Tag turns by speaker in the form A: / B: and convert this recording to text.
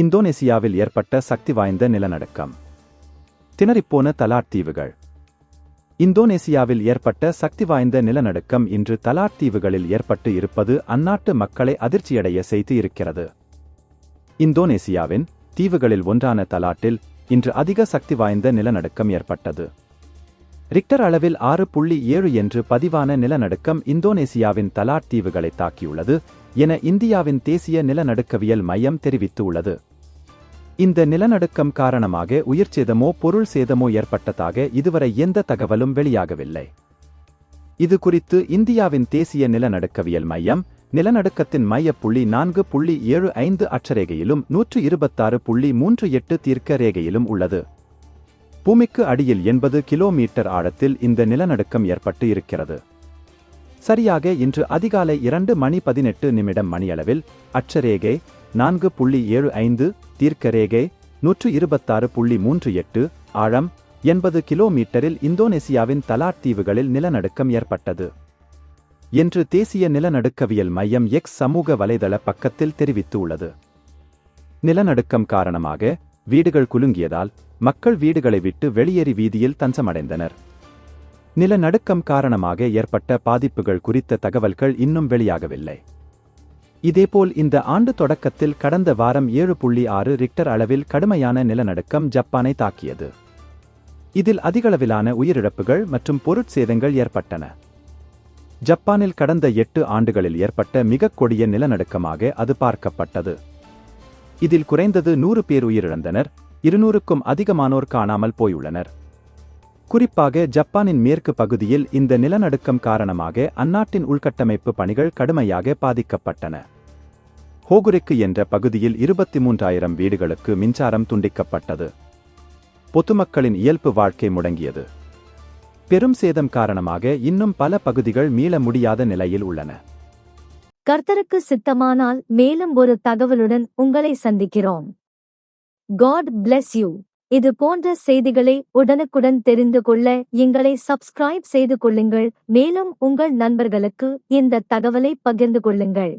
A: இந்தோனேசியாவில் ஏற்பட்ட சக்தி வாய்ந்த நிலநடுக்கம். திணறிப்போன தலாட் தீவுகள் இந்தோனேசியாவில் ஏற்பட்ட சக்தி வாய்ந்த நிலநடுக்கம் இன்று தலாட் தீவுகளில் ஏற்பட்டு இருப்பது அந்நாட்டு மக்களை அதிர்ச்சியடைய செய்து இருக்கிறது. இந்தோனேசியாவின் தீவுகளில் ஒன்றான தலாட்டில் இன்று அதிக சக்தி வாய்ந்த நிலநடுக்கம் ஏற்பட்டது. ரிக்டர் அளவில் ஆறு புள்ளி ஏழு என்று பதிவான நிலநடுக்கம் இந்தோனேசியாவின் தலாட் தீவுகளை தாக்கியுள்ளது என இந்தியாவின் தேசிய நிலநடுக்கவியல் மையம் தெரிவித்துள்ளது. இந்த நிலநடுக்கம் காரணமாக உயிர் சேதமோ பொருள் சேதமோ ஏற்பட்டதாக இதுவரை எந்த தகவலும் வெளியாகவில்லை. இது குறித்து இந்தியாவின் தேசிய நிலநடுக்கவியல் மையம் நிலநடுக்கத்தின் மையப் புள்ளி நான்கு புள்ளி ஏழு ஐந்து அட்சரேகையிலும் நூற்று இருபத்தாறு புள்ளி மூன்று எட்டு தீர்க்க ரேகையிலும் உள்ளது. பூமிக்கு அடியில் எண்பது கிலோமீட்டர் ஆழத்தில் இந்த நிலநடுக்கம் ஏற்பட்டு இருக்கிறது. சரியாக இன்று அதிகாலை இரண்டு மணி பதினெட்டு நிமிடம் மணியளவில் அட்சரேகை நான்கு புள்ளி ஏழு ஐந்து தீர்க்கரேகை நூற்று இருபத்தாறு புள்ளி மூன்று எட்டு ஆழம் எண்பது கிலோமீட்டரில் இந்தோனேசியாவின் தலாட் தீவுகளில் நிலநடுக்கம் ஏற்பட்டது. என்று தேசிய நிலநடுக்கவியல் மையம் எக்ஸ் சமூக வலைதள பக்கத்தில் தெரிவித்துள்ளது. நிலநடுக்கம் காரணமாக வீடுகள் குலுங்கியதால் மக்கள் வீடுகளை விட்டு வெளியேறி வீதியில் தஞ்சமடைந்தனர். நிலநடுக்கம் காரணமாக ஏற்பட்ட பாதிப்புகள் குறித்த தகவல்கள் இன்னும் வெளியாகவில்லை. இதேபோல் இந்த ஆண்டு தொடக்கத்தில் கடந்த வாரம் ஏழு புள்ளி ஆறு ரிக்டர் அளவில் கடுமையான நிலநடுக்கம் ஜப்பானை தாக்கியது. இதில் அதிகளவிலான உயிரிழப்புகள் மற்றும் பொருட்சேதங்கள் ஏற்பட்டன. ஜப்பானில் கடந்த எட்டு ஆண்டுகளில் ஏற்பட்ட மிகக் கொடிய நிலநடுக்கமாக அது பார்க்கப்பட்டது. இதில் குறைந்தது நூறு பேர் உயிரிழந்தனர் இருநூறுக்கும் அதிகமானோர் காணாமல் போயுள்ளனர். குறிப்பாக ஜப்பானின் மேற்கு பகுதியில் இந்த நிலநடுக்கம் காரணமாக அந்நாட்டின் உள்கட்டமைப்பு பணிகள் கடுமையாக பாதிக்கப்பட்டன. ஹோகுரிக்கு என்ற பகுதியில் இருபத்தி மூன்றாயிரம் வீடுகளுக்கு மின்சாரம் துண்டிக்கப்பட்டது. பொதுமக்களின் இயல்பு வாழ்க்கை முடங்கியது. பெரும் சேதம் காரணமாக இன்னும் பல பகுதிகள் மீள முடியாத நிலையில் உள்ளன.
B: கர்த்தருக்கு சித்தமானால் மேலும் ஒரு தகவலுடன் உங்களை சந்திக்கிறோம். காட் பிளெஸ் யூ இது போன்ற செய்திகளை உடனுக்குடன் தெரிந்து கொள்ள எங்களை சப்ஸ்கிரைப் செய்து கொள்ளுங்கள். மேலும் உங்கள் நண்பர்களுக்கு இந்த தகவலை பகிர்ந்து கொள்ளுங்கள்.